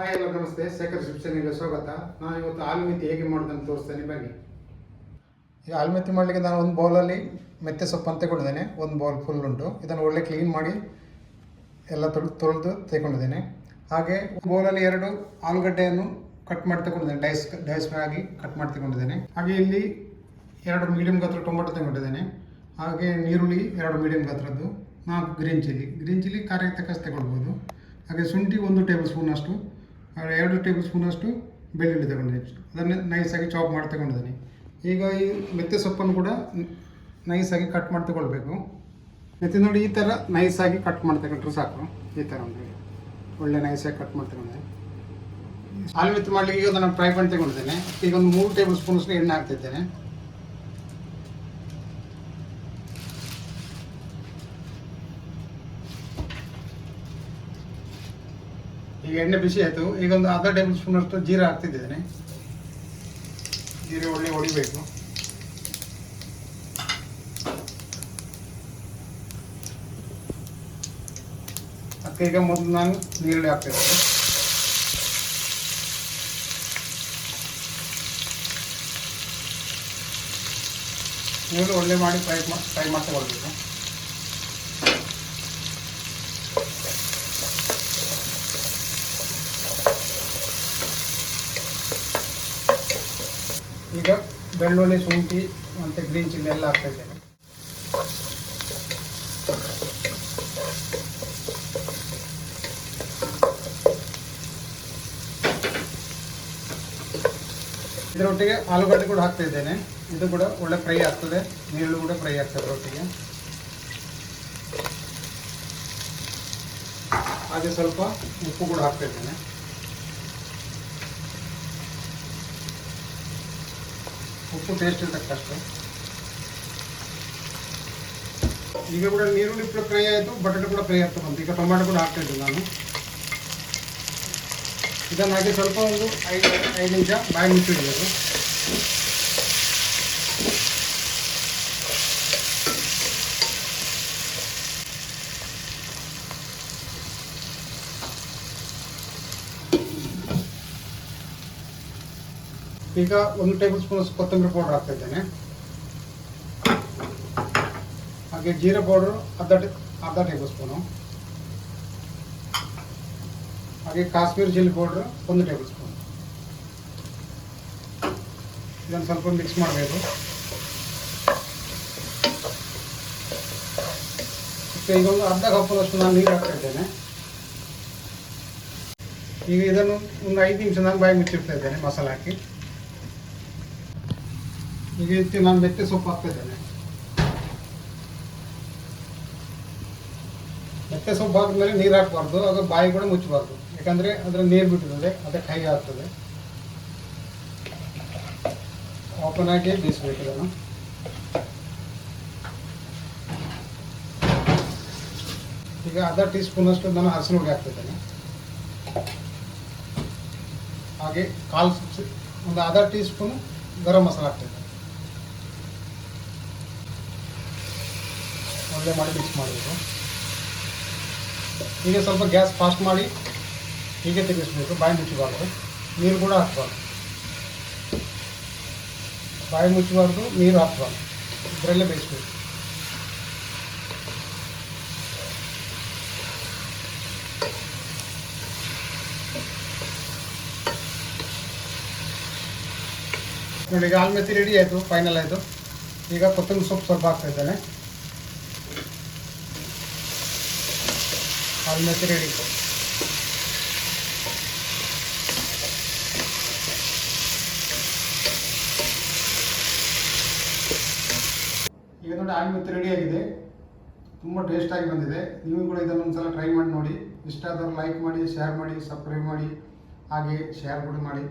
Hi ಎಲ್ಲ ನಮಸ್ತೆ, ಶೇಖರ್ ಶಿಕ್ಷಣಿಗೆ ಸ್ವಾಗತ. ನಾನು ಇವತ್ತು ಆಲೂಮೆತ್ತಿ ಹೇಗೆ ಮಾಡೋದನ್ನು ತೋರಿಸ್ತೇನೆ, ಬನ್ನಿ. ಈಗ ಆಲುಮೆತ್ತಿ ಮಾಡಲಿಕ್ಕೆ ನಾನು ಒಂದು ಬೌಲಲ್ಲಿ ಮೆತ್ತೆ ಸೊಪ್ಪು ಅಂತ ತಗೊಂಡಿದ್ದೇನೆ. ಒಂದು ಬೌಲ್ ಫುಲ್ ಉಂಟು. ಇದನ್ನು ಒಳ್ಳೆ ಕ್ಲೀನ್ ಮಾಡಿ ಎಲ್ಲ ತೊಳೆದು ತೊಳೆದು ತೆಗೊಂಡಿದ್ದೇನೆ. ಹಾಗೆ ಬೌಲಲ್ಲಿ ಎರಡು ಆಲೂಗಡ್ಡೆಯನ್ನು ಕಟ್ ಮಾಡಿ ತಗೊಂಡಿದ್ದೇನೆ. ಡೈಸ್ ಡೈಸ್ ಆಗಿ ಕಟ್ ಮಾಡಿ ತಗೊಂಡಿದ್ದೇನೆ. ಹಾಗೆ ಇಲ್ಲಿ ಎರಡು ಮೀಡಿಯಂ ಗಾತ್ರ ಟೊಮೊಟೊ ತಗೊಂಡಿದ್ದೇನೆ. ಹಾಗೆ ನೀರುಳ್ಳಿ ಎರಡು ಮೀಡಿಯಂ ಗಾತ್ರದ್ದು, ನಾಲ್ಕು ಗ್ರೀನ್ ಚಿಲ್ಲಿ ಗ್ರೀನ್ ಚಿಲ್ಲಿ ಖಾರಕ್ಕೆ ತಕ್ಕಷ್ಟು ತಗೊಳ್ಬೋದು. ಹಾಗೆ ಶುಂಠಿ ಒಂದು ಟೇಬಲ್ ಸ್ಪೂನ್ ಅಷ್ಟು. ಎರಡು ಟೇಬಲ್ ಸ್ಪೂನಷ್ಟು ಬೆಳ್ಳುಳ್ಳಿ ತಗೊಂಡಿದ್ದೀನಿ ಅದನ್ನು ನೈಸಾಗಿ ಚಾಪ್ ಮಾಡಿ ತಗೊಂಡಿದ್ದೀನಿ. ಈಗ ಈ ಮೆತ್ತೆ ಸೊಪ್ಪನ್ನು ಕೂಡ ನೈಸಾಗಿ ಕಟ್ ಮಾಡಿ ತಗೊಳ್ಬೇಕು. ಮೆತ್ತೆ ನೋಡಿ ಈ ಥರ ನೈಸಾಗಿ ಕಟ್ ಮಾಡಿ ತಗೊಂಡ್ರೆ ಸಾಕು. ಈ ಥರ ಒಂದು ಒಳ್ಳೆ ನೈಸಾಗಿ ಕಟ್ ಮಾಡಿ ತಗೊಂಡೆ ಹಾಲು ಮೆತ್ತೆ ಮಾಡಲಿಕ್ಕೆ ಈಗ ನಾನು ಫ್ರೈ ಮಾಡಿ ತಗೊಂಡಿದ್ದೇನೆ. ಈಗ ಒಂದು ಮೂರು ಟೇಬಲ್ ಸ್ಪೂನಷ್ಟು ಎಣ್ಣೆ ಹಾಕ್ತಿದ್ದೇನೆ. ಈಗ ಎಣ್ಣೆ ಬಿಸಿ ಆಯಿತು. ಈಗ ಒಂದು ಅರ್ಧ ಟೇಬಲ್ ಸ್ಪೂನ್ ಅಷ್ಟು ಜೀರಾ ಹಾಕ್ತಿದ್ದೇನೆ. ಜೀರೆ ಒಳ್ಳೆ ಹೊಡಿಬೇಕು. ಅದಕ್ಕೆ ಈಗ ಮೊದಲು ನಾನು ನೀರುಳ್ಳಿ ಹಾಕ್ತಿದ್ದೇನೆ ನೀರು ಒಳ್ಳೆ ಮಾಡಿ ಫ್ರೈ ಫ್ರೈ ಮಾಡ್ಕೊಳ್ಬೇಕು. ಈಗ ಬೆಳ್ಳುಳ್ಳಿ, ಶುಂಠಿ ಮತ್ತು ಗ್ರೀನ್ ಚಿಲ್ಲಿ ಎಲ್ಲ ಹಾಕ್ತಾ ಇದ್ದೇನೆ. ಇದರೊಟ್ಟಿಗೆ ಆಲೂಗಡ್ಡೆ ಕೂಡ ಹಾಕ್ತಾ ಇದ್ದೇನೆ. ಇದು ಕೂಡ ಒಳ್ಳೆ ಫ್ರೈ ಆಗ್ತದೆ. ನೀರುಳ್ಳಿ ಕೂಡ ಫ್ರೈ ಆಗ್ತದೆ ರೊಟ್ಟಿಗೆ ಹಾಗೆ ಸ್ವಲ್ಪ ಉಪ್ಪು ಕೂಡ ಹಾಕ್ತಾ ಇದ್ದೇನೆ. ಉಪ್ಪು ಟೇಸ್ಟ್ ತಕ್ಕಷ್ಟು ಈಗ ಕೂಡ ನೀರುಳ್ಳಿ ಕೂಡ ಫ್ರೈ ಆಯಿತು ಬಟಾಟೆ ಕೂಡ ಫ್ರೈ ಆಗ್ತಾ ಬಂತು ಈಗ ಟೊಮಾಟೊ ಕೂಡ ಹಾಕ್ತಾ ಇದ್ದೆ ನಾನು ಇದನ್ನು ಹಾಕಿ ಸ್ವಲ್ಪ ಒಂದು ಐದು ಐದು ನಿಮಿಷ ಬಾಯಿ ಮುಚ್ಚಿಡಬೇಕು ಈಗ ಒಂದು ಟೇಬಲ್ ಸ್ಪೂನ್ ಕೊತ್ತಂಬರಿ ಪೌಡರ್ ಹಾಕ್ತಾ ಇದ್ದೇನೆ. ಹಾಗೆ ಜೀರಾ ಪೌಡರ್ ಅರ್ಧ ಅರ್ಧ ಟೇಬಲ್ ಸ್ಪೂನು. ಹಾಗೆ ಕಾಶ್ಮೀರ್ ಚಿಲ್ಲಿ ಪೌಡ್ರು ಒಂದು ಟೇಬಲ್ ಸ್ಪೂನ್. ಇದನ್ನು ಸ್ವಲ್ಪ ಮಿಕ್ಸ್ ಮಾಡಬೇಕು. ಮತ್ತು ಈಗ ಒಂದು ಅರ್ಧ ಕಪ್ಪದಷ್ಟು ನಾನು ನೀರು ಹಾಕ್ತಾ ಇದ್ದೇನೆ. ಈಗ ಇದನ್ನು ಒಂದು ಐದು ನಿಮಿಷ ನಾನು ಬಾಯಿ ಮುಚ್ಚಿಡ್ತಾ ಇದ್ದೇನೆ ಮಸಾಲೆ ಹಾಕಿ. ಈಗ ಇದಕ್ಕೆ ನಾನು ಮೆತ್ತೆ ಸೊಪ್ಪು ಹಾಕ್ತಾ ಮೆತ್ತೆ ಸೊಪ್ಪು ಹಾಕಿದ್ಮೇಲೆ ನೀರು ಹಾಕಬಾರ್ದು, ಅದು ಬಾಯಿ ಕೂಡ ಮುಚ್ಚಬಾರ್ದು. ಯಾಕಂದರೆ ಅದರ ನೀರು ಬಿಟ್ಟಿದೆ ಅದಕ್ಕೆ ಕೈ ಆಗ್ತದೆ. ಓಪನ್ ಆಗಿ ಬೇಯಿಸ್ಬೇಕು ಇದನ್ನು ಈಗ ಅರ್ಧ ಟೀ ಸ್ಪೂನ್ ಅಷ್ಟು ನಾನು ಹಸಿರು ಹುಡಿ ಹಾಕ್ತಿದ್ದೇನೆ. ಹಾಗೆ ಕಾಲು ಒಂದು ಅರ್ಧ ಟೀ ಸ್ಪೂನ್ ಗರಂ ಮಸಾಲ ಹಾಕ್ತಿದ್ದೇನೆ. ಒಳ್ಳೆ ಮಾಡಿ ಮಿಕ್ಸ್ ಮಾಡಬೇಕು ಈಗ ಸ್ವಲ್ಪ ಗ್ಯಾಸ್ ಫಾಸ್ಟ್ ಮಾಡಿ ಹೀಗೆ ತೆಗೆಸ್ಬೇಕು. ಬಾಯಿ ಮುಚ್ಚಬಾರ್ದು. ನೀರು ಕೂಡ ಹಾಕ್ಬಾರ್ದು. ಬಾಯಿ ಮುಚ್ಚಬಾರ್ದು, ನೀರು ಹಾಕ್ಬಾರ್ದು. ಇದರಲ್ಲೇ ಬೇಯಿಸ್ಬೇಕು. ನೋಡಿ, ಈಗ ಆಲ್ಮೆತ್ತಿ ರೆಡಿ ಆಯಿತು ಫೈನಲ್ ಆಯಿತು. ಈಗ ಕೊತ್ತಂಬರಿ ಸೊಪ್ಪು ಸ್ವಲ್ಪ ಹಾಕ್ತಾ ಇದ್ದೇನೆ. ಆಲ್ಮೆತ್ತಿ ರೆಡಿ ಈಗ ನೋಡಿ ಆಲ್ಮೆತ್ತಿ ರೆಡಿ ಆಗಿದೆ. ತುಂಬ ಟೇಸ್ಟಾಗಿ ಬಂದಿದೆ. ನೀವು ಕೂಡ ಇದನ್ನು ಒಂದ್ಸಲ ಟ್ರೈ ಮಾಡಿ ನೋಡಿ. ಇಷ್ಟ ಆದವರು ಲೈಕ್ ಮಾಡಿ ಶೇರ್ ಮಾಡಿ ಸಬ್ಸ್ಕ್ರೈಬ್ ಮಾಡಿ. ಹಾಗೆ ಶೇರ್ ಕೂಡ ಮಾಡಿ.